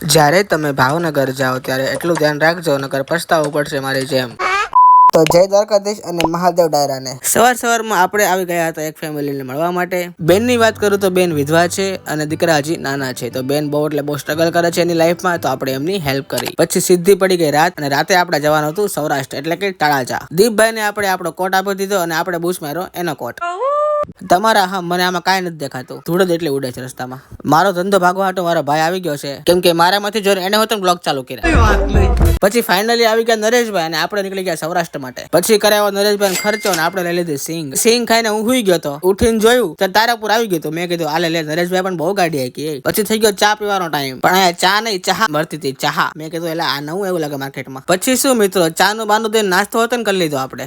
જ્યારે તમે ભાવનગર જાઓ ત્યારે એટલું ધ્યાન રાખજો નગર પછતાવું પડશે મારી જેમ. તો જય દ્વારકાધીશ અને મહાદેવ ડાયરાને. સવાર સવારમાં આપણે આવી ગયા હતા એક ફેમિલીને મળવા માટે. બેનની વાત કરું તો બેન વિધવા છે અને દીકરા હજી નાના છે. તો બેન બહુ એટલે બહુ સ્ટ્રગલ કરે છે એની લાઈફમાં તો આપણે એમની હેલ્પ કરી. પછી સીધી પડી ગઈ રાત અને રાતે આપણે જવાનું હતું સૌરાષ્ટ્ર, એટલે કે તળાજા. દીપભાઈને આપણે આપણો કોટ આપી દીધો અને આપણે બુશ માર્યો એનો કોટ. તમારા હા મને આમાં કાંઈ નથી દેખાતું. ધૂળ જ એટલી ઉડે છે રસ્તામાં. મારો ધંધો ભાગવા હાટો મારો ભાઈ આવી ગયો છે. કેમ કે મારામાંથી જોઈને એને હોત બ્લોગ ચાલુ કર્યા. પછી ફાઇનલી આવી ગયા નરેશભાઈ અને આપણે નીકળી ગયા સૌરાષ્ટ્ર માટે. પછી કરાયો નરેશભાઈ ખર્ચો અને આપણે લઈ લીધી સિંગ. સિંગ ખાઈને હું હુઈ ગયો ઉઠીને જોયું તો તારાપુર આવી ગયું મેં કીધું આલે લે નરેશભાઈ પણ બહુ ગાડી હાકી. પછી થઈ ગયો ચા પીવાનો ટાઈમ પણ અહીંયા ચા નહીં ચા મળતી હતી ચા. મેં કીધું એટલે આ નવું એવું લાગે માર્કેટમાં. પછી શું મિત્રો ચા નું બાનું નાસ્તો હતો ને કરી લીધો આપણે.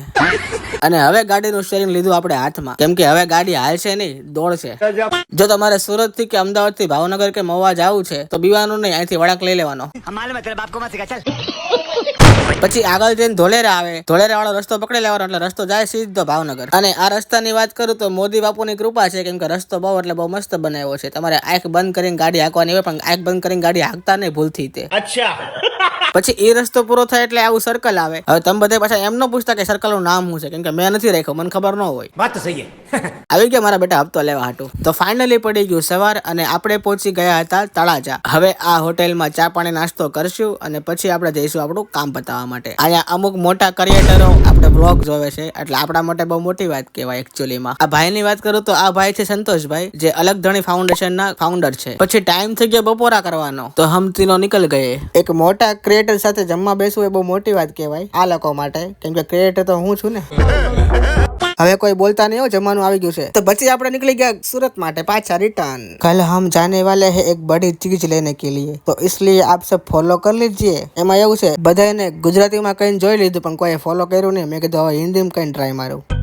અને હવે ગાડીનું સ્ટેરિંગ લીધું આપણે હાથમાં. કેમ કે હવે ગાડી હાલશે નહીં દોડશે જો તમારે સુરતથી કે અમદાવાદથી ભાવનગર કે મવા જવું છે તો બીવાનું નહીં અહીંથી વળાંક લઈ લેવાનો. પછી આગળ જઈને ધોલેરા આવે. ધોલેરા વાળો રસ્તો પકડી લેવાનો એટલે રસ્તો જાય સીધો ભાવનગર. અને આ રસ્તાની વાત કરું તો મોદી બાપુ ની કૃપા છે કેમ કે રસ્તો બહુ એટલે બહુ મસ્ત બનાવ્યો છે. તમારે આંખ બંધ કરીને ગાડી હાકવાની હોય પણ આંખ બંધ કરીને ગાડી હાંકતા નહીં ભૂલથી તે. અચ્છા. પછી એ રસ્તો પૂરો થાય એટલે આવું સર્કલ આવે. હવે તમે બધા પાછા એમ ન પૂછતા કે સર્કલનું નામ શું છે કેમ કે મેં નથી રાખ્યું મને ખબર ન હોય. વાત સહી આવી ગયા મારા બેટા, હપ્તો લેવા હતો તો ફાઇનલી પડી ગયું સવાર અને આપણે પહોંચી ગયા હતા તળાજા. હવે આ હોટેલમાં ચા પાણી નાસ્તો કરશું અને પછી આપણે જઈશું આપણું કામ બતાવવા માટે. અહીંયા અમુક મોટા ક્રિએટરો આપણે બ્લોગ જોવે છે, એટલે આપણા માટે બહુ મોટી વાત કહેવાય એકચ્યુઅલીમાં આ ભાઈની વાત કરું તો આ ભાઈ છે સંતોષભાઈ, જે અલગ ધણી ફાઉન્ડેશનના ફાઉન્ડર છે. પછી ટાઈમ થઈ ગયો બપોરા કરવાનો. તો હમ તીનો નીકળ ગયે. એક મોટા ક્રિએટર સાથે જમવા બેસવું એ બહુ મોટી વાત કહેવાય આ લોકો માટે. કેમ કે ક્રિએટર તો હું છું ને. હવે કોઈ બોલતા નહીં હો જમવાનું આવી ગયું છે તો પછી આપણે નીકળી ગયા સુરત માટે પાછા રિટર્ન कल हम जाने वाले हैं एक बड़ी चीज लेने के लिए तो इसलिए आप सब फॉलो कर लीजिए એમાં એવું છે બધાને ગુજરાતીમાં કઈ જોઈ લીધું પણ કોઈ ફોલો કર્યું નહીં મેં કીધું હવે હિન્દીમાં કઈ ટ્રાય મારું